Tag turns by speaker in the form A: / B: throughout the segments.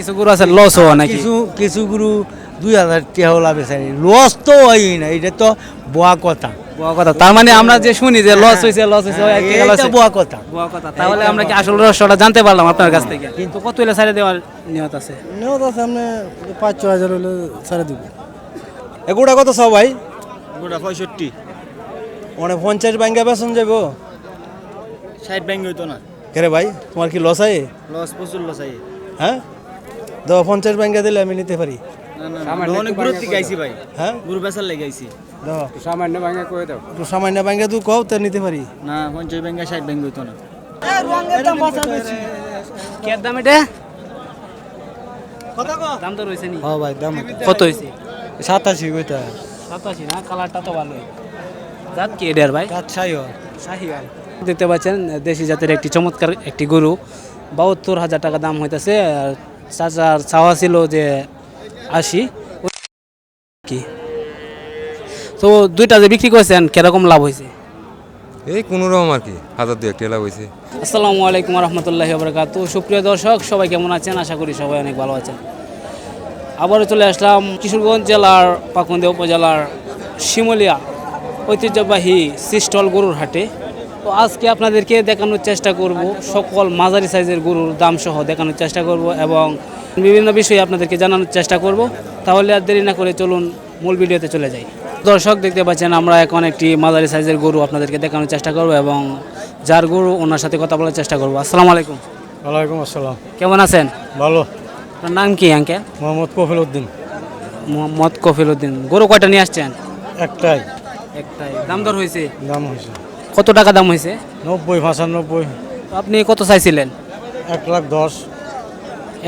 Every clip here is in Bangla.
A: কিছু গরু আছে লস হওয়া নাকি?
B: কিছু কিছু গুরু দুই হাজার টাকা লাভে চাই লস তো হয় না এটা তো বোয়া কথা।
A: বুয়া কথা। তার মানে আমরা যে শুনি যে লস হয়েছে লস হয়েছে
B: এটা বোয়া কথা।
A: বুয়া কথা। তাহলে আমরা কি আসল রহস্যটা জানতে পারলাম আপনার কাছ থেকে? কিন্তু কত হলে সাইডে দেওয়ার নিয়ত আছে?
B: নেওয়া সামনে পাঁচ ছ হাজার হলে ছেড়ে দিব।
C: এগুলা কত সব ভাই?
D: গোটা পঁয়ষট্টি।
C: মানে পঞ্চাশ ব্যাংকে বেসন যাব
D: ষাট ব্যাংক হইতো না।
C: কেরে ভাই তোমার কি লস আছে
D: লস প্রচুর লস আই
C: হ্যাঁ? তো পঞ্চাশ ব্যাংকে দিলে আমি নিতে পারি।
D: না না না, অনেক দূর থেকে আইছি ভাই।
C: হ্যাঁ?
D: গরু বেচার লেগে আইছি।
C: দাও
B: সামান্য ভাঙা করে দাও।
C: একটু সামান্য ব্যাংকে তুই কও তো নিতে পারি।
D: না পঞ্চাশ ব্যাংকে ষাট ব্যাংক হইতো না।
A: কে দাম এটা? দাম তো রয়েছে নি।
B: হ্যাঁ ভাই দাম।
A: কত হয়েছে
B: সাতাশি কইতা।
A: সাতাশি না কালারটা তো ভালোই জাত কি এটার ভাই? শাহিওয়াল দেখতে পাচ্ছেন দেশি জাতের একটি চমৎকার একটি গরু। বাহাত্তর হাজার টাকা দাম হইতেছে আর চাচার চাওয়া ছিল যে আশি কি? তো দুইটা যে বিক্রি করেছেন কীরকম লাভ হয়েছে?
E: এই কোনো রকম আর কি হাজার দু একটা লাভ হয়েছে।
A: আসসালামু আলাইকুম রহমতুল্লাহি বরকাত সুপ্রিয় দর্শক সবাই কেমন আছেন? আশা করি সবাই অনেক ভালো আছেন। আবারও চলে আসলাম কিশোরগঞ্জ জেলার পাকুন্দিয়া উপজেলার শিমলিয়া ঐতিহ্যবাহী সিস্টল গরুর হাটে। তো আজকে আপনাদেরকে দেখানোর চেষ্টা করব সকল মাঝারি সাইজের গরুর দাম সহ দেখানোর চেষ্টা করব এবং বিভিন্ন বিষয়ে আপনাদেরকে জানানোর চেষ্টা করব। তাহলে আর দেরি না করে চলুন মূল ভিডিওতে চলে যাই। দর্শক দেখতে পাচ্ছেন আমরা এখন একটি মাঝারি সাইজের গরু আপনাদেরকে দেখানোর চেষ্টা করব এবং যার গরু ওনার সাথে কথা বলার চেষ্টা করব। আসসালামু আলাইকুম।
B: ওয়ালাইকুম আসসালাম।
A: কেমন আছেন?
B: ভালো।
A: আপনার নাম কি আঙ্কেল?
B: মোহাম্মদ কফিল উদ্দিন।
A: মোহাম্মদ কফিল উদ্দিন। গরু কয়টা নিয়ে আসছেন?
B: একটাই।
A: একটাই। দাম দর হয়েছে?
B: দাম হয়েছে।
A: কত টাকা দাম হয়েছে?
B: নব্বই পঁচানব্বই।
A: আপনি কত চাইছিলেন?
B: এক লাখ দশ।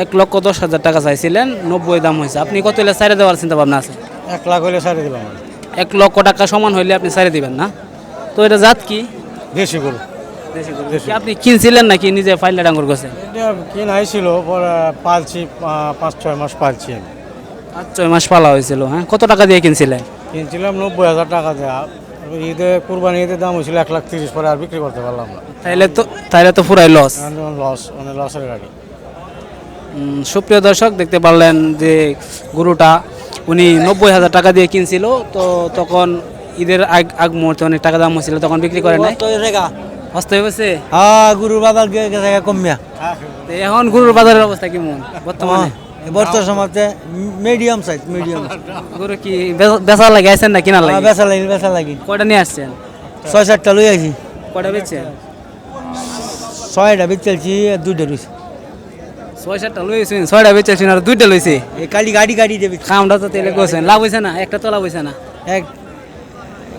A: এক লক্ষ দশ হাজার টাকা চাইছিলেন নব্বই দাম হয়েছে। আপনি কত হলে সাইডে দেওয়ার চিন্তা ভাবনা আছে?
B: এক লাখ হলে সারি দিলাম।
A: এক লক্ষ টাকা সমান হইলে আপনি সাইডে দিবেন না? তো এটা জাত কি?
B: দেশি গরু।
A: আপনি কিনছিলেন নাকি নিজে ফাইলে ডাঙ্গর গেছে?
B: কিনাই ছিল পালছি পাঁচ ছয় মাস পালছি আমি।
A: পাঁচ ছয় মাস পালা হয়েছিল হ্যাঁ? কত টাকা দিয়ে কিনছিলেন?
B: কিনছিলাম নব্বই হাজার টাকা দেওয়া ঈদে কুরবানি ঈদের দাম হয়েছিল এক লাখ তিরিশ পরে আর বিক্রি করতে পারলাম না।
A: তাইলে তো তাইলে তো পুরাই লস
B: লস মানে লসের গাড়ি।
A: সুপ্রিয় দর্শক দেখতে পারলেন যে গরুটা উনি নব্বই হাজার টাকা দিয়ে কিনছিল তো তখন ঈদের আগ আগ মুহূর্তে অনেক টাকা দাম হয়েছিল তখন বিক্রি করে নাই। হস্ত হয়ে গেছে?
B: হ্যাঁ গুরুর বাজার কমিয়া
A: এখন গরুর বাজারের অবস্থা কেমন বর্তমানে?
B: বর্তমান সমাজে মিডিয়াম সাইজ মিডিয়াম
A: গরু কি বেচা লাগে আছেন না কিনা লাগে?
B: বেচা লাগি বেচা লাগি।
A: কয়টা নিয়ে আসছেন?
B: ছয় চারটা লই আছি
A: কয়টা বেচছেন?
B: ছয়টা বেচেছি দুইটা রয়েছে
A: ছয় সাতটা লইছেন ছয়টা বেচেছেন আর দুইটা লইছে।
B: এই কালি গাড়ি গাড়ি দেবে
A: খামটা তো তেলে করছেন লাভ হয়েছে না? একটা তো লাভ হয়েছে না?
B: এক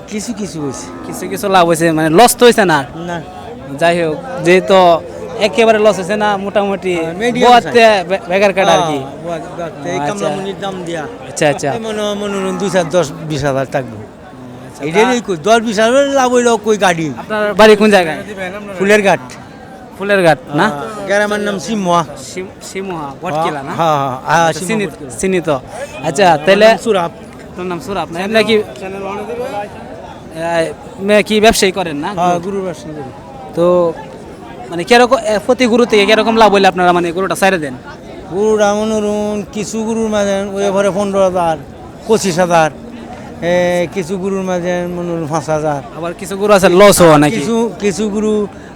B: কিছু কিছু হয়েছে
A: কিছু কিছু লাভ হয়েছে মানে লস তো হয়েছে না?
B: না।
A: যাই হোক যেহেতু একেবারে লস হয়েছে না মোটামুটি বোয়াতে বে- কাটা আর কি। আচ্ছা।
B: দাম দিয়া।
A: আচ্ছা আচ্ছা।
B: মনে মনে হয় দুই চার দশ বিশ হাজার থাকব। এটাই কই দশ বিশ হাজার লাভ হইল কই গাড়ি?
A: আপনার বাড়ি কোন জায়গায়?
B: ফুলের ঘাট।
A: ফুলের ঘাট না?
B: গ্রামের নাম সিমুয়া।
A: শিমুহা বটকিলা না?
B: হ্যাঁ হ্যাঁ
A: আচ্ছা, চিনি চিনি তো আচ্ছা তাহলে
B: সুরাপ
A: আপনার নাম সুরাপ না? এমনি কি কি ব্যবসায়ী করেন না?
B: হ্যাঁ গুরুর ব্যবসা
A: তো মানে কীরকম প্রতি গরু থেকে কীরকম লাভ হইলে আপনারা মানে গরুটা সাইরে দেন?
B: গরুর মনোরুন কিছু গরুর মাঝে ওই ভরে পনেরো হাজার পঁচিশ হাজার কিছু গরুর মাঝে মনোরুন পাঁচ হাজার।
A: আবার কিছু গরু আছে লস হওয়া নাকি?
B: কিছু কিছু গরু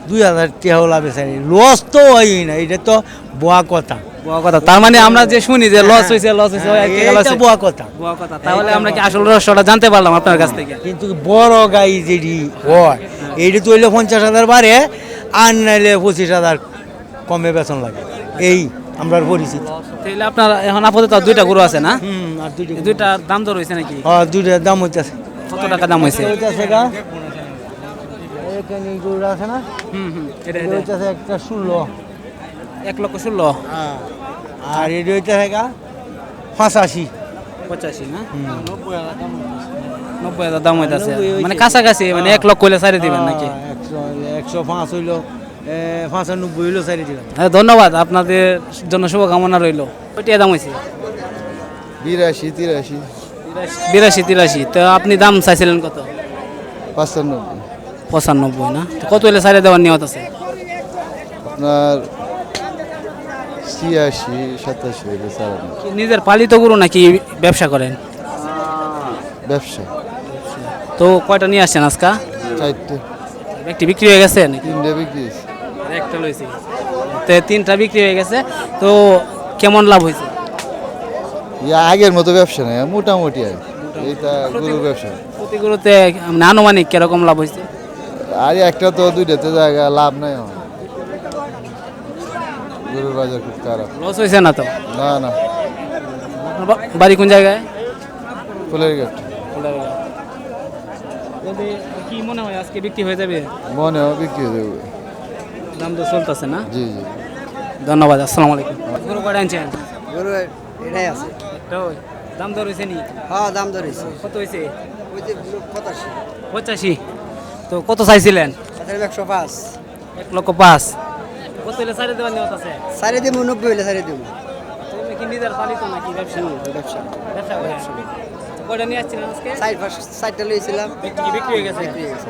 B: দুই হাজার টাকা লাভে চাই লস তো হয় না এটা তো বোয়া কথা।
A: বুয়া কথা। তার মানে আমরা যে শুনি যে লস হয়েছে লস হয়েছে
B: এটা বোয়া কথা।
A: বুয়া কথা। তাহলে আমরা কি আসল রহস্যটা জানতে পারলাম আপনার কাছ থেকে?
B: কিন্তু বড় গাই যেটি হয় এইটি তো হইলে পঞ্চাশ হাজার বাড়ে আর নাইলে পঁচিশ হাজার কমে বেতন লাগে। এই আমরা পরিচিত।
A: তাহলে আপনার এখন আপাতত দুইটা গরু আছে না?
B: আর দুইটা
A: দুইটা দাম দর হয়েছে নাকি?
B: হ্যাঁ দুইটার দাম হইতেছে।
A: কত টাকা দাম হয়েছে
B: এখানে গরু আছে না?
A: হুম হুম এটা
B: হইতেছে একটা ষোলো।
A: এক লক্ষ ষোলো।
B: আর এটা হইতেছে গা পঁচাশি।
A: পঁচাশি না? নব্বই হাজার দাম হইতেছে। মানে কাছাকাছি মানে এক লক্ষ হইলে সারি দিবেন নাকি?
B: হ্যাঁ, একশো পাঁচ হইল এ, পঁচানব্বই হইল চারি দিলাম।
A: হ্যাঁ, ধন্যবাদ আপনাদের জন্য শুভকামনা রইল। ওইটা দাম হয়েছে?
F: বিরাশি তিরাশি।
A: বিরাশি তিরাশি। তো আপনি দাম চাইছিলেন কত?
F: পাঁচানব্বই।
A: পঁচানব্বই না? তো কত হইলে সারি দেওয়ার নিয়ত আছে?
F: আপনার ছিয়াশি সাতাশি হইলে
A: নিজের পালিত গরু নাকি ব্যবসা করেন?
F: ব্যবসা।
A: তো কয়টা নিয়ে আসছেন আজকা?
F: চারটে।
A: একটি বিক্রি হয়ে গেছে নাকি?
F: তিনটে বিক্রি হয়েছে।
A: আর একটা লইছি। তো তিনটা বিক্রি হয়ে গেছে তো কেমন লাভ হয়েছে?
F: ইয়া আগের মতো ব্যবসা নেই মোটামুটি আর। এইটা গরু ব্যবসা।
A: প্রতি গরুতে মানে আনুমানিক কীরকম লাভ হয়েছে?
F: আর একটা তো দুইটাতে জায়গা লাভ নাই আমার। গরুর বাজার খুব খারাপ।
A: লস হয়েছে না তো?
F: না না।
A: বাড়ি কোন জায়গায়?
F: ফুলের গেট
A: তবে কি মনে হয় আজকে বিক্রি হয়ে যাবে?
F: মনে হয় বিক্রি হয়ে যাবে।
A: দাম তো চলতেছে না?
F: জি জি।
A: ধন্যবাদ আসসালামু আলাইকুম। গরু কয়টা আনছেন?
G: গরু এটাই আছে।
A: ওই। দাম দর হয়েছে নি?
G: হ্যাঁ দাম
A: কত হয়েছে?
G: ওই যে পঁচাশি।
A: পঁচাশি। তো কত চাইছিলেন?
G: একশো পাঁচ।
A: এক লক্ষ পাঁচ। কত হলে সাড়ে দেওয়ার নিয়ত আছে?
G: সাড়ে দিব নব্বই হলে সাড়ে দিব।
A: তুমি কি নিজের পালিত নাকি ব্যবসা?
G: ব্যবসা।
A: ব্যবসা কয়টা নিয়ে আসছিলেন আজকে?
G: সাইড ফার্স্ট সাইডটা লইছিলাম।
A: বিক্রি বিক্রি হয়ে গেছে?
G: বিক্রি হয়ে গেছে।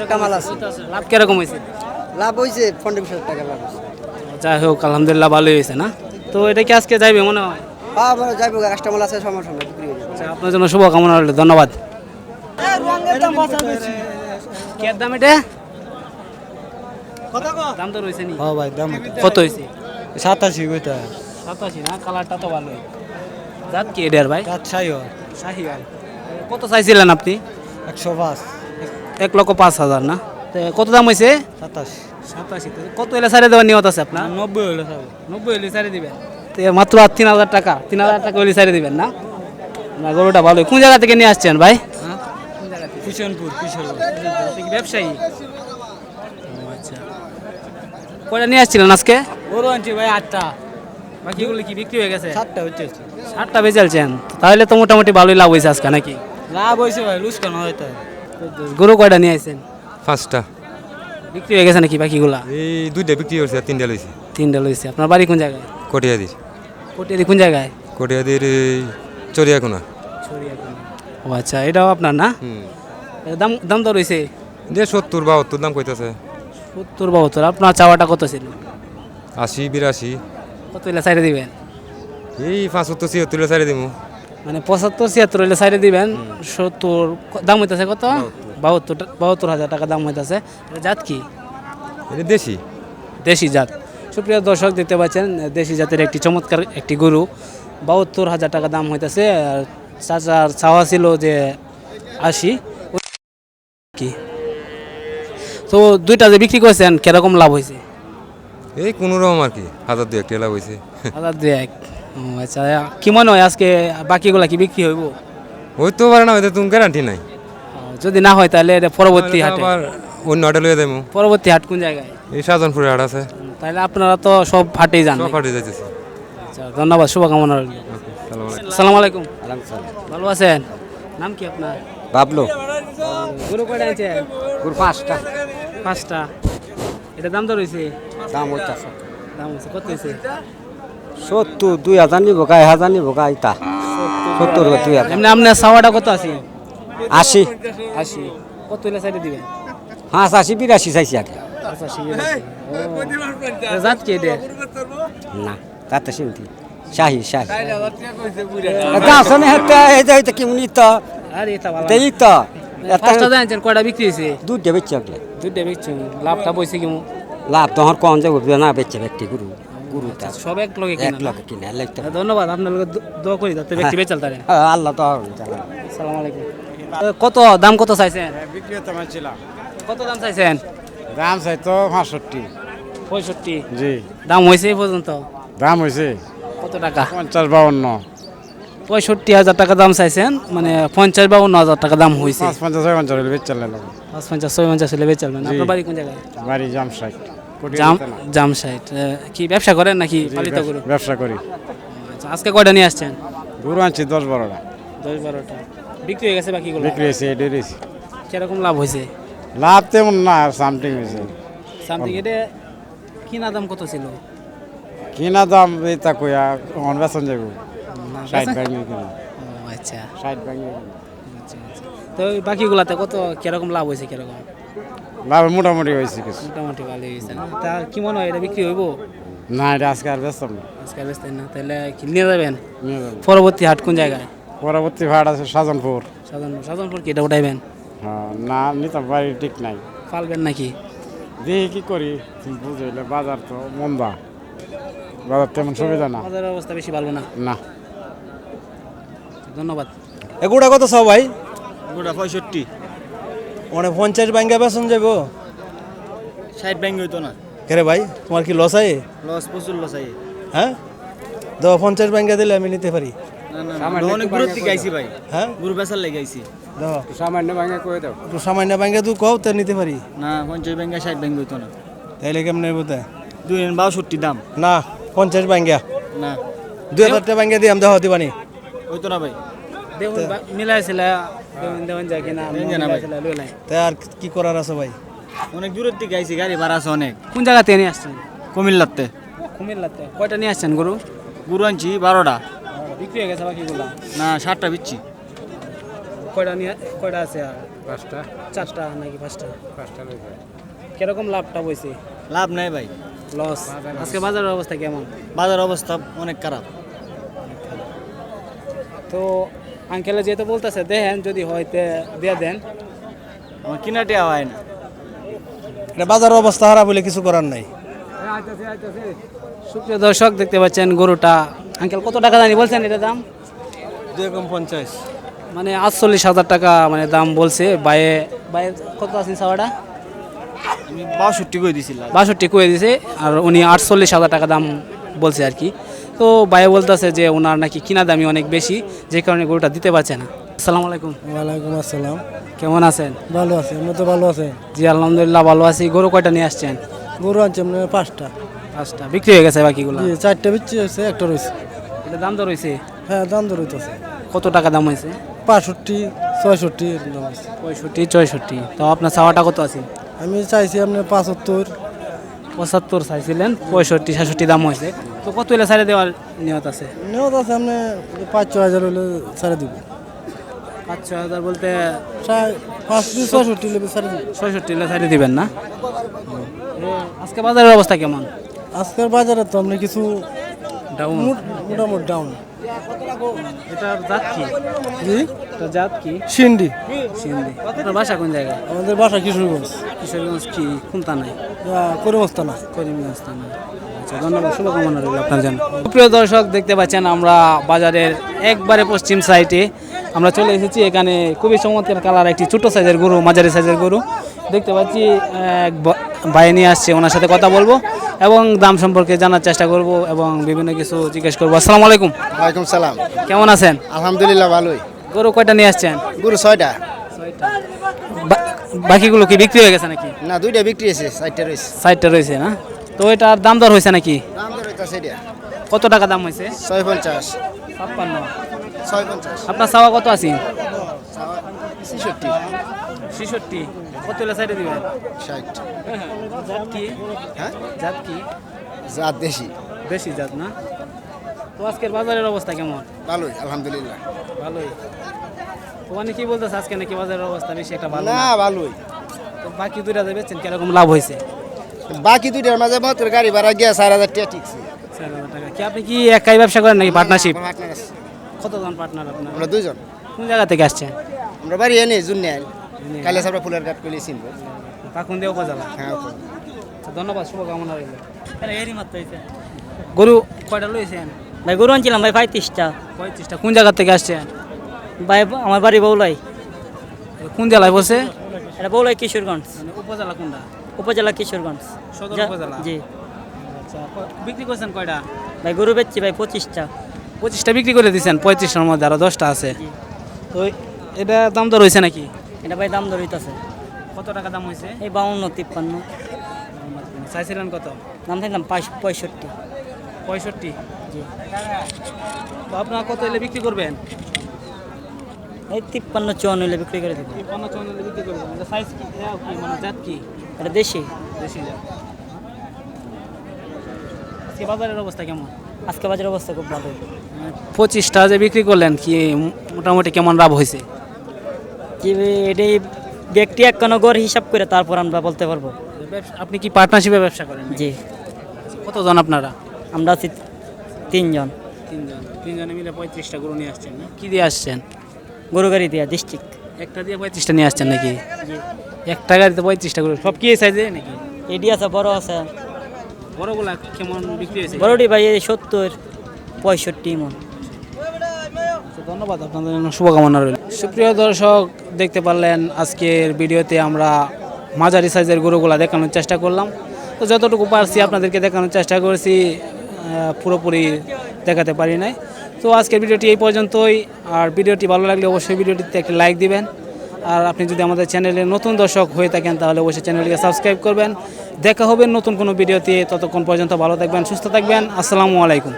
G: একটা মাল আছে।
A: লাভ কীরকম হয়েছে?
G: লাভ হয়েছে পনেরো বিশ টাকা লাভ হয়েছে।
A: যাই হোক আলহামদুলিল্লাহ ভালোই হয়েছে না? তো এটা কি আজকে যাইবে মনে হয়?
G: হ্যাঁ যাইবো কাস্টমার আছে সমস্যা নেই বিক্রি হয়ে যাবে।
A: আচ্ছা, আপনার জন্য শুভকামনা রইল ধন্যবাদ। কে দাম এটা? দাম তো রয়েছে নি?
C: হ্যাঁ ভাই দাম
A: কত হয়েছে?
C: সাতাশি কইতা।
A: সাতাশি না কালারটা তো ভালোই। জাত কি এটার ভাই?
C: রাত ছাই
A: শাহিওয়াল কত চাইছিলেন আপনি?
C: একশো পাঁচ।
A: এক লক্ষ পাঁচ হাজার না? কত দাম হয়েছে
C: সাতাশ।
A: সাতাশি কত এলে সারে দেওয়ার নিয়ত আছে আপনার?
C: নব্বই হলে
A: নব্বই হলে সারে দিবেন। তো মাত্র আর তিন হাজার টাকা। তিন হাজার টাকা হলে সারে দিবেন না? না গরুটা ভালোই কোন জায়গা থেকে নিয়ে আসছেন ভাই? কোন জায়গা থেকে
C: কিশনপুর কিশোরপুর
A: ব্যবসায়ী আচ্ছা। কয়টা নিয়ে আসছিলেন আজকে?
C: গরু আনছি ভাই আটটা।
A: বাকিগুলো কি বিক্রি হয়ে গেছে?
C: সাতটা হচ্ছে
A: ষাটটা বেচালছেন তাহলে তো মোটামুটি ভালোই লাভ হয়েছে আজকে নাকি?
C: লাভ হয়েছে ভাই লুজ কেন হয়তো
A: গরু কয়টা নিয়ে আসছেন
E: পাঁচটা।
A: বিক্রি হয়ে গেছে নাকি বাকিগুলা?
E: এই দুইটা বিক্রি আর তিনটা লইছে।
A: তিনটা লইছে। আপনার বাড়ি কোন জায়গায়?
E: কটিয়াদির।
A: কোটিয়াদি কোন জায়গায়?
E: কটিয়াদির এই চরিয়াকোনা
A: ও আচ্ছা এটাও আপনার না? দাম দাম তো রয়েছে
E: যে সত্তর বাহাত্তর দাম কইতাছে।
A: সত্তর বাহাত্তর। আপনার চাওয়াটা কত ছিল?
E: আশি বিরাশি।
A: কত হইলে সাইডে দিবেন।
E: এই পাঁচাত্তর ছিয়াত্তর সারি দিমু।
A: মানে পঁচাত্তর ছিয়াত্তর হইলে সাইডে দিবেন। সত্তর দাম হইতেছে কত? বাহাত্তর। বাহাত্তর হাজার টাকা দাম হইতেছে। জাত কি?
E: এটা দেশি।
A: দেশি জাত। সুপ্রিয় দর্শক দেখতে পাচ্ছেন দেশি জাতের একটি চমৎকার একটি গরু। বাহাত্তর হাজার টাকা দাম হইতেছে। আর চাচার চাওয়া ছিল যে আশি। কি? তো দুইটা যে বিক্রি করেছেন কীরকম লাভ হয়েছে
E: এই কোনো রকম আর কি হাজার দুই একটা লাভ হয়েছে
A: হাজার দুয়েক ও আচ্ছা কি মনে হয় আজকে বাকিগুলা কি বিক্রি হইব?
E: হইতে পারে না হয়তো তুমি গ্যারান্টি নাই।
A: যদি না হয় তাহলে এটা পরবর্তী হাটে।
E: আবার অন্য হাটে লইয়া দেবো
A: পরবর্তী হাট কোন জায়গায়?
E: এই শাহজাহানপুরে হাট আছে।
A: তাহলে আপনারা তো সব হাটেই যান
E: সব হাটে যাইতেছে।
A: আচ্ছা ধন্যবাদ শুভকামনা রইল। আসসালামু আলাইকুম। ভালো আছেন? নাম কি আপনার?
G: বাবলো।
A: গরু কয়টা আছে?
G: গরু পাঁচটা।
A: পাঁচটা। এটা দাম তো রয়েছে
G: দাম হইতাছে
A: দাম হয়েছে কত হয়েছে
G: সত্তর দুই হাজার নিবো গায়ে হাজার নিবো গাইতা সত্তর দুই হাজার।
A: এমনি আপনার সাওয়াটা কত আছে?
G: আশি।
A: আশি। কত হইলে সাইডে দিবেন?
G: পাঁচ আশি বিরাশি চাইছি আগে।
A: জাত কি এটা?
G: না তাতে শুনতি শাহি শাহি। হেতে হেতে হেতে কেমনি তো দেই তো
A: কয়টা বিক্রি হয়েছে
G: দুধ বেচছে আগলে
A: দুইটা বেচছেন লাভটা বইছে কি
G: লাভ তোমার কম যাব না বেচে ব্যক্তি গুরু গুরু তা
A: সব এক লগে
G: এক
A: কিনা
G: লক্ষ কিনে লাগতো
A: ধন্যবাদ আপনার লগে দো- দোয়া করি যাতে ব্যক্তি বেচাল তারে।
G: আল্লাহ তো
A: আসসালামু আলাইকুম। কত দাম কত চাইছেন?
C: বিক্রেতা মানছিলাম
A: কত দাম চাইছেন?
C: দাম চাই তো পাঁষট্টি
A: পঁয়ষট্টি?
C: জি।
A: দাম হয়েছে এই পর্যন্ত?
C: দাম হয়েছে।
A: কত টাকা?
C: পঞ্চাশ বাউন্ন।
A: পঁয়ষট্টি হাজার টাকা দাম চাইছেন মানে পঞ্চাশ বা অন্য হাজার টাকা দাম হয়েছে।
C: পাঁচ পঞ্চাশ ছয় পঞ্চাশ হলে বেচ চালে
A: পাঁচ পঞ্চাশ ছয় পঞ্চাশ হলে বেচালবেন আপনার বাড়ি কোন জায়গায়?
C: বাড়ি জাম সাইড
A: জাম জাম কি ব্যবসা করেন নাকি পালিত গরু?
C: ব্যবসা করি।
A: আচ্ছা আজকে কয়টা নিয়ে আসছেন?
C: গরু আনছি দশ বারোটা।
A: দশ বারোটা। বিক্রি হয়ে গেছে বাকিগুলো
C: বিক্রি হয়েছে এটাই রয়েছে।
A: কীরকম লাভ হয়েছে?
C: লাভ তেমন না সামথিং হয়েছে।
A: সামথিং এটা কিনা দাম কত ছিল?
C: কিনা দাম তা কইয়া অন যাব কিনা।
A: আচ্ছা।
C: ষাট ভাঙিয়ে
A: আচ্ছা আচ্ছা। তো বাকিগুলাতে কত কীরকম লাভ হয়েছে কীরকম?
C: লাভ মোটামুটি হয়েছে কিছু।
A: মোটামুটি ভালোই হয়েছে। না তা কি মনে হয় এটা বিক্রি হইব?
C: না এটা আজকে আর ব্যস্ত না।
A: আজকে ব্যস্ত না। তাহলে কি নিয়ে যাবেন? পরবর্তী হাট কোন জায়গায়?
C: পরবর্তী ভাড়া আছে সাজনপুর।
A: সাধারণ সাধারণপুর কি এটা উঠাইবেন?
C: হ্যাঁ না নিতাম বাড়ি ঠিক নাই।
A: পালবেন নাকি?
C: দেখি কি করি তুমি বুঝাইলে বাজার তো মন্দা। বাজার তেমন সুবিধা না।
A: বাজারের অবস্থা বেশি ভালো না?
C: না।
A: ধন্যবাদ।
B: এগুড়া কত সব ভাই?
D: গোটা পঁয়ষট্টি।
B: মানে পঞ্চাশ ব্যাংকে বেতন যাব
D: ষাট ব্যাঙ্গ হইতো না।
B: কেরে ভাই তোমার কি লস আছে
D: লস প্রচুর লস আই
B: হ্যাঁ? তো পঞ্চাশ ব্যাংকে দিলে আমি নিতে পারি।
D: অনেক থেকে আইছি ভাই।
B: হ্যাঁ?
D: গরু লেগে আইছি।
C: সামান্য দাও
B: একটু সামান্য ব্যাংকে তুই কও তো নিতে পারি।
D: না পঞ্চাশ ব্যাঙ্গা ষাট ব্যাঙ্গ হইতো না।
B: তাইলে কেমন বোধ
D: দুই বাষট্টি দাম।
B: না পঞ্চাশ ব্যাংকে
D: না।
B: দুই হাজার টাকা ব্যাংকে দিয়ে আমি দেখো দিবানি।
D: হইতো না ভাই।
A: দেখুন মিলাইছিল দেবেন দেবেন যা কিনা।
B: তাই আর কি করার আছে ভাই?
D: অনেক দূরের থেকে আইছি গাড়ি ভাড়া আছে অনেক।
A: কোন জায়গা থেকে নিয়ে আসছেন?
D: কুমিল্লাতে।
A: কুমিল্লাতে। কয়টা নিয়ে আসছেন গরু?
D: গরু আনছি বারোটা।
A: বিক্রি হয়ে গেছে বাকিগুলো
D: না ষাটটা বিচ্ছি।
A: কয়টা নিয়ে কয়টা আছে আর?
C: পাঁচটা।
A: চারটা নাকি পাঁচটা?
C: পাঁচটা
A: কীরকম লাভটা বইছে?
D: লাভ নাই ভাই।
A: লস। আজকে বাজারের অবস্থা কেমন?
D: বাজার অবস্থা অনেক খারাপ।
A: তো আঙ্কেলে যেহেতু বলতেছে দেখেন যদি হয়তো দিয়ে দেন।
D: আমার কিনাটে হয় না।
B: এটা বাজারের অবস্থা খারাপ বলে কিছু করার নাই।
A: সুপ্রিয় দর্শক দেখতে পাচ্ছেন গরুটা। আঙ্কেল কত টাকা জানি বলছেন এটা দাম?
B: দুই রকম পঞ্চাশ।
A: মানে আটচল্লিশ হাজার টাকা মানে দাম বলছে। বাইয়ে বাইয়ে কত আছে সাওয়াটা?
D: আমি বাষট্টি করে দিছিলাম।
A: বাষট্টি কয়ে দিছে আর উনি আটচল্লিশ হাজার টাকা দাম বলছে আর কি। তো বাইরে বলতেছে যে ওনার নাকি কিনা দামি অনেক বেশি যে কারণে গরুটা দিতে পারছে না। আসসালামু আলাইকুম।
B: ওয়ালাইকুম আসসালাম।
A: কেমন আছেন?
B: ভালো আছে আমি তো ভালো আছে।
A: জি আলহামদুলিল্লাহ ভালো আছি। গরু কয়টা নিয়ে আসছেন?
B: গরু আনছি পাঁচটা।
A: পাঁচটা। বিক্রি হয়ে গেছে বাকিগুলো?
B: জি চারটা বিক্রি হয়েছে একটা রয়েছে।
A: এটা দাম তো রয়েছে
B: হ্যাঁ দাম তো রইতেছে
A: কত টাকা দাম হয়েছে?
B: পাঁষট্টি ছয়ষট্টি
A: পঁয়ষট্টি চৌষট্টি তো আপনার চাওয়াটা কত আছে?
B: আমি চাইছি আপনার পাঁচাত্তর।
A: পঁচাত্তর চাইছিলেন পঁয়ষট্টি সাতষট্টি দাম হয়েছে। তো কত হলে সাইডে দেওয়ার নিয়ত আছে?
B: নিয়ত আছে আপনি পাঁচ ছ হাজার হলে ছাড়ে দিব।
A: পাঁচ ছ হাজার বলতে
B: ছয়ষট্টি হলে ছাড়ে দিব।
A: ছয়ষট্টি হলে সাইডে দিবেন না? আজকে বাজারের অবস্থা কেমন?
B: আজকের বাজারে তো আপনি কিছু
A: ডাউন
B: মোটামুটি ডাউন
A: এটার জাত কি?
B: জি
A: এটার জাত কি?
B: সিন্ডি।
A: সিন্ধি আপনার বাসা কোন জায়গায়?
B: আমাদের বাসা কিশোরগঞ্জ।
A: কিশোরগঞ্জ কি? কোন থানায়?
B: করিমস্তানা
A: করিমগঞ্জ থানায় আচ্ছা ধন্যবাদ। শুভকামনা রইল আপনার জন্য। প্রিয় দর্শক দেখতে পাচ্ছেন আমরা বাজারের একবারে পশ্চিম সাইডে। আমরা চলে এসেছি এখানে খুবই চমৎকার কালার একটি ছোট সাইজের গরু মাঝারি সাইজের গরু। দেখতে পাচ্ছি এক ভাই নিয়ে আসছে ওনার সাথে কথা বলব। এবং দাম সম্পর্কে জানার চেষ্টা করব এবং বিভিন্ন কিছু জিজ্ঞেস করব। আসসালামু আলাইকুম।
F: ওয়ালাইকুম সালাম।
A: কেমন আছেন?
F: আলহামদুলিল্লাহ ভালোই।
A: গরু কয়টা নিয়ে আসছেন?
F: গরু ছয়টা।
A: বাকিগুলো কি বিক্রি হয়ে গেছে নাকি?
F: না দুইটা বিক্রি হয়েছে চারটা রয়েছে।
A: সাইডটা রয়েছে না? তো এটার দাম দর হয়েছে নাকি?
F: দাম তো রয়েছে এটা
A: কত টাকা দাম হয়েছে?
F: ছয় পঞ্চাশ
A: ছাপ্পান্ন।
F: ছয় পঞ্চাশ
A: আপনার চাওয়া কত আছে?
F: ছেষট্টি।
A: ছেষট্টি। কত হলে সাইডে দিবেন
F: ষাট।
A: জাত কি?
F: হ্যাঁ?
A: জাত কি?
F: জাত দেশি।
A: দেশি জাত না? তো আজকের বাজারের অবস্থা কেমন?
F: ভালোই আলহামদুলিল্লাহ।
A: ভালোই। তো মানে কি বলতেছে আজকে নাকি বাজারের অবস্থা বেশি একটা ভালো
F: না ভালোই।
A: তো বাকি দুইটা যে বেচছেন কীরকম লাভ হয়েছে?
F: বাকি দুইটার মাঝে মাত্র গাড়ি ভাড়া গিয়া চার হাজার টাকা ঠিকছে
A: চার হাজার টাকা। কি আপনি কি একাই ব্যবসা করেন নাকি পার্টনারশিপ। কতজন পার্টনার আপনার?
F: আমরা দুইজন।
A: কোন জায়গা থেকে আসছেন?
F: আমরা বাড়ি এনে জুন নেন কালে সাপড়া ফুলের কাঠ করলে চিনবো।
A: পাকুন দিয়ে উপজেলা
F: হ্যাঁ
A: আচ্ছা, ধন্যবাদ শুভকামনা রইল। গরু কয়টা লইছেন
H: ভাই গরু আনছিলাম ভাই পঁয়ত্রিশটা।
A: পঁয়ত্রিশটা। কোন জায়গা থেকে আসছেন
H: ভাই আমার বাড়ি বৌলাই।
A: কোন জেলায় বসে?
H: এটা বৌলাই কিশোরগঞ্জ।
A: মানে উপজেলা কোনটা?
H: উপজেলা কিশোরগঞ্জ।
A: সদর উপজেলা?
H: জি।
A: আচ্ছা বিক্রি করছেন কয়টা?
H: ভাই গরু বেচছি ভাই পঁচিশটা।
A: পঁচিশটা বিক্রি করে দিয়েছেন পঁয়ত্রিশটার মধ্যে আরও দশটা আছে। তো এটা দাম তো রয়েছে নাকি?
H: এটা ভাই দাম ধরিতেছে
A: কত টাকা দাম হয়েছে
H: এই বাউন্ন তিপ্পান্ন।
A: চাইছিলেন কত?
H: দাম চাইলাম পঁয়ষট্টি।
A: পঁয়ষট্টি?
H: জি।
A: তো আপনার কত এলে বিক্রি করবেন?
H: এই তিপ্পান্ন চুয়ান্ন হলে বিক্রি করে দেবো।
A: তিপ্পান্ন চুয়ান্ন হলে বিক্রি করবেন এটা সাইজ কি? মানে জাত কি?
H: এটা দেশি।
A: দেশি জাত। আজকে বাজারের অবস্থা কেমন?
H: আজকে বাজার অবস্থা খুব ভালো।
A: পঁচিশটা যে বিক্রি করলেন কি মোটামুটি কেমন লাভ হয়েছে
H: এটাই ব্যক্তি এক কোনো গড় হিসাব করে তারপর আমরা বলতে পারব।
A: আপনি কি পার্টনারশিপে ব্যবসা করেন
H: জি।
A: কতজন আপনারা?
H: আমরা আছি তিনজন।
A: তিনজন। তিনজনে মিলে পঁয়ত্রিশটা গরু নিয়ে আসছেন না? কি দিয়ে আসছেন?
H: গরু গাড়ি দিয়া ডিস্ট্রিক্ট।
A: একটা দিয়ে পঁয়ত্রিশটা নিয়ে আসছেন নাকি? একটা গাড়িতে পঁয়ত্রিশটা গরু। সব কি সাইজে নাকি?
H: এডি আছে বড় আছে।
A: বড়গুলা কেমন বিক্রি হয়েছে?
H: বড়টি ভাই সত্তর পঁয়ষট্টি মন।
A: ধন্যবাদ, আপনাদের জন্য শুভকামনা রইল। সুপ্রিয় দর্শক, দেখতে পারলেন আজকের ভিডিওতে আমরা মাঝারি সাইজের গরুগুলা দেখানোর চেষ্টা করলাম। তো যতটুকু পারছি আপনাদেরকে দেখানোর চেষ্টা করেছি পুরোপুরি দেখাতে পারি নাই। তো আজকের ভিডিওটি এই পর্যন্তই। আর ভিডিওটি ভালো লাগলে অবশ্যই ভিডিওটিতে একটি লাইক দিবেন। আর আপনি যদি আমাদের চ্যানেলে নতুন দর্শক হয়ে থাকেন, তাহলে অবশ্যই চ্যানেলকে সাবস্ক্রাইব করবেন। দেখা হবে নতুন কোনো ভিডিওতে। ততক্ষণ পর্যন্ত ভালো থাকবেন, সুস্থ থাকবেন। আসসালামু আলাইকুম।